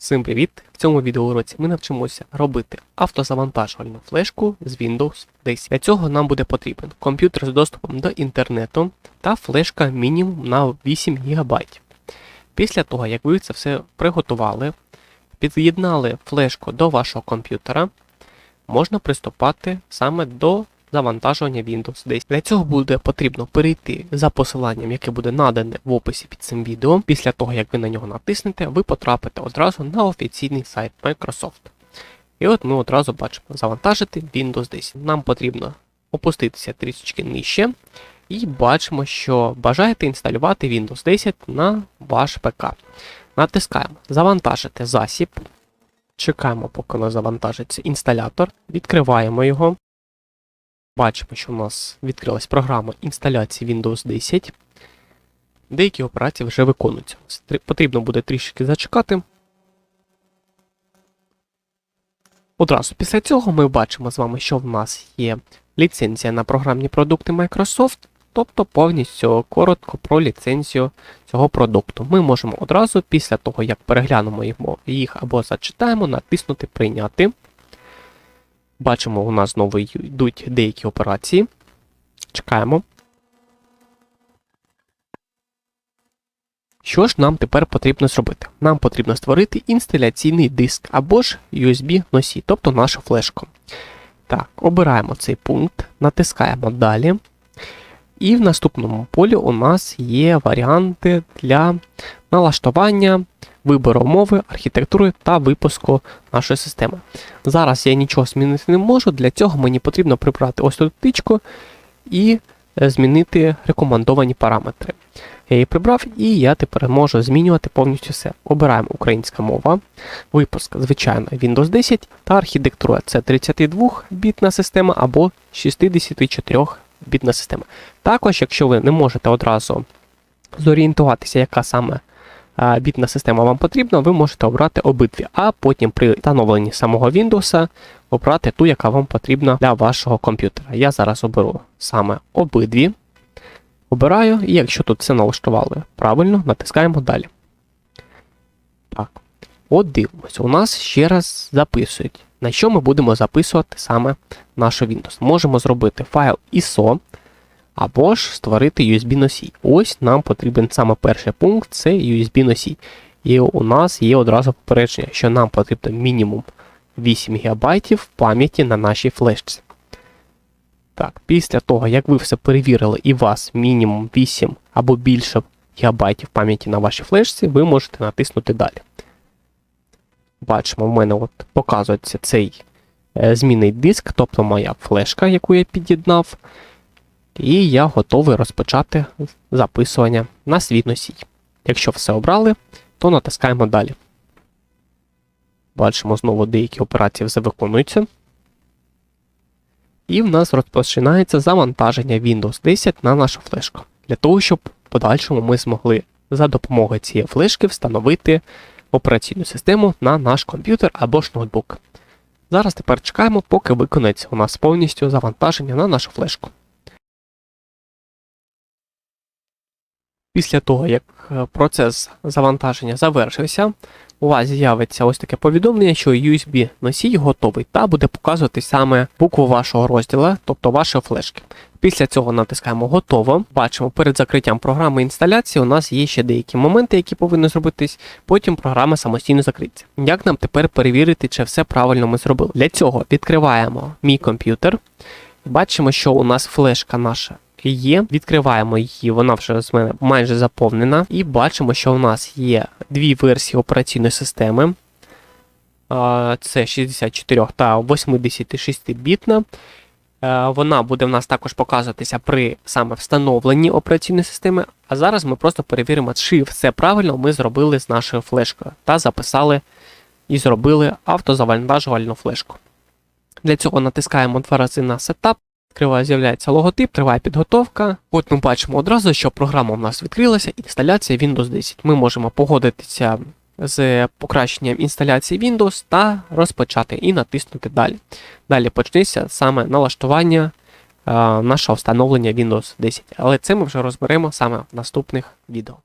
Всім привіт! В цьому відеоуроці ми навчимося робити автозавантажувальну флешку з Windows 10. Для цього нам буде потрібен комп'ютер з доступом до інтернету та флешка мінімум на 8 ГБ. Після того, як ви це все приготували, під'єднали флешку до вашого комп'ютера, можна приступати саме до завантажування Windows 10. Для цього буде потрібно перейти за посиланням, яке буде надане в описі під цим відео. Після того, як ви на нього натиснете, ви потрапите одразу на офіційний сайт Microsoft. І от ми одразу бачимо завантажити Windows 10. Нам потрібно опуститися трішечки нижче. І бачимо, що бажаєте інсталювати Windows 10 на ваш ПК. Натискаємо Завантажити засіб. Чекаємо, поки нас завантажиться інсталятор. Відкриваємо його. Бачимо, що у нас відкрилась програма інсталяції Windows 10. Деякі операції вже виконуються. Потрібно буде трішки зачекати. Одразу після цього ми бачимо з вами, що в нас є ліцензія на програмні продукти Microsoft, тобто повністю коротко про ліцензію цього продукту. Ми можемо одразу після того, як переглянемо їх або зачитаємо, натиснути Прийняти. Бачимо, у нас знову йдуть деякі операції. Чекаємо. Що ж нам тепер потрібно зробити? Нам потрібно створити інсталяційний диск або ж USB носій, тобто нашу флешку. Так, обираємо цей пункт, натискаємо далі. І в наступному полі у нас є варіанти для налаштування, вибору мови, архітектури та випуску нашої системи. Зараз я нічого змінити не можу, для цього мені потрібно прибрати ось тут птичку і е, змінити рекомендовані параметри. Я її прибрав, і я тепер можу змінювати повністю все. Обираємо українська мова, випуск, звичайно, Windows 10 та архітектура це 32-бітна система або 64-бітна система. Також, якщо ви не можете одразу зорієнтуватися, яка саме бітна система вам потрібна, ви можете обрати обидві, а потім при встановленні самого Windows обрати ту, яка вам потрібна для вашого комп'ютера. Я зараз оберу саме обидві. Обираю, і якщо тут все налаштували правильно, натискаємо далі. Так. От дивимося, у нас ще раз записують, на що ми будемо записувати саме наш Windows. Можемо зробити файл ISO, або ж створити USB-носій. Ось нам потрібен саме перший пункт це USB-носій. І у нас є одразу попередження, що нам потрібно мінімум 8 ГБ пам'яті на нашій флешці. Так, після того, як ви все перевірили і у вас мінімум 8 або більше ГБ пам'яті на вашій флешці, ви можете натиснути далі. Бачимо, в мене от показується цей е, змінний диск, тобто моя флешка, яку я під'єднав. І я готовий розпочати записування на свій носій. Якщо все обрали, то натискаємо далі. Бачимо, знову деякі операції вже виконуються. І в нас розпочинається завантаження Windows 10 на нашу флешку. Для того, щоб в подальшому ми змогли за допомогою цієї флешки встановити операційну систему на наш комп'ютер або ж ноутбук. Зараз тепер чекаємо, поки виконається у нас повністю завантаження на нашу флешку. Після того, як е, процес завантаження завершився, у вас з'явиться ось таке повідомлення, що USB-носій готовий та буде показувати саме букву вашого розділу, тобто вашої флешки. Після цього натискаємо Готово. Бачимо, перед закриттям програми інсталяції у нас є ще деякі моменти, які повинні зробитись. Потім програма самостійно закриється. Як нам тепер перевірити, чи все правильно ми зробили? Для цього відкриваємо мій комп'ютер. Бачимо, що у нас флешка наша є. Відкриваємо її, вона вже з мене майже заповнена. І бачимо, що у нас є дві версії операційної системи. Це 64 та 86 бітна. Е, Вона буде в нас також показуватися при саме встановленні операційної системи. А зараз ми просто перевіримо, чи все правильно ми зробили з нашою флешкою та записали і зробили автозавантажувальну флешку. Для цього натискаємо два рази на Setup. Відкриває, з'являється логотип, триває підготовка. От ми бачимо одразу, що програма у нас відкрилася, інсталяція Windows 10. Ми можемо погодитися з покращенням інсталяції Windows та розпочати і натиснути далі. Далі почнеться саме налаштування е, нашого встановлення Windows 10. Але це ми вже розберемо саме в наступних відео.